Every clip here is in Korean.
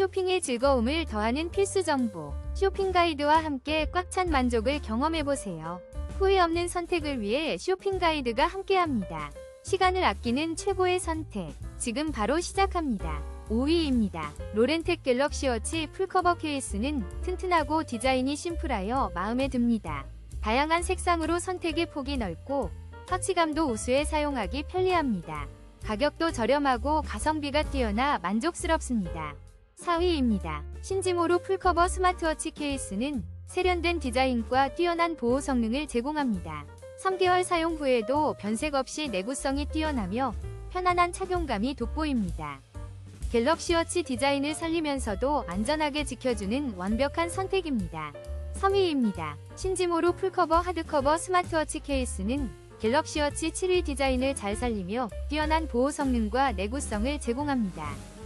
쇼핑의 즐거움을 더하는 필수 정보. 쇼핑 가이드와 함께 꽉 찬 만족을 경험해보세요. 후회 없는 선택을 위해 쇼핑 가이드가 함께합니다. 시간을 아끼는 최고의 선택. 지금 바로 시작합니다. 5위입니다. 로렌텍 갤럭시 워치 풀커버 케이스는 튼튼하고 디자인이 심플하여 마음에 듭니다. 다양한 색상으로 선택의 폭이 넓고 터치감도 우수해 사용하기 편리합니다. 가격도 저렴하고 가성비가 뛰어나 만족스럽습니다. 4위입니다. 신지모로 풀커버 스마트워치 케이스는 세련된 디자인과 뛰어난 보호 성능을 제공합니다. 3개월 사용 후에도 변색 없이 내구성이 뛰어나며 편안한 착용감이 돋보입니다. 갤럭시워치 디자인을 살리면서도 안전하게 지켜주는 완벽한 선택입니다. 3위입니다. 신지모로 풀커버 하드커버 스마트워치 케이스는 갤럭시워치 7위 디자인을 잘 살리며 뛰어난 보호 성능과 내구성을 제공합니다.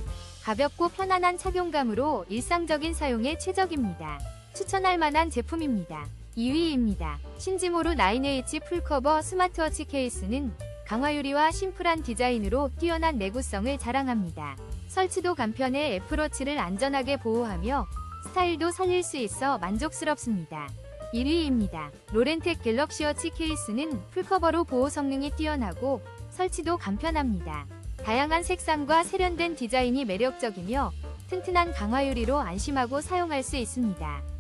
가볍고 편안한 착용감으로 일상적인 사용에 최적입니다. 추천할 만한 제품입니다. 2위입니다. 신지모로 9H 풀커버 스마트워치 케이스는 강화유리와 심플한 디자인으로 뛰어난 내구성을 자랑합니다. 설치도 간편해 애플워치를 안전하게 보호하며 스타일도 살릴 수 있어 만족스럽습니다. 1위입니다. 로렌텍 갤럭시워치 케이스는 풀커버로 보호 성능이 뛰어나고 설치도 간편합니다. 다양한 색상과 세련된 디자인이 매력적이며 튼튼한 강화유리로 안심하고 사용할 수 있습니다.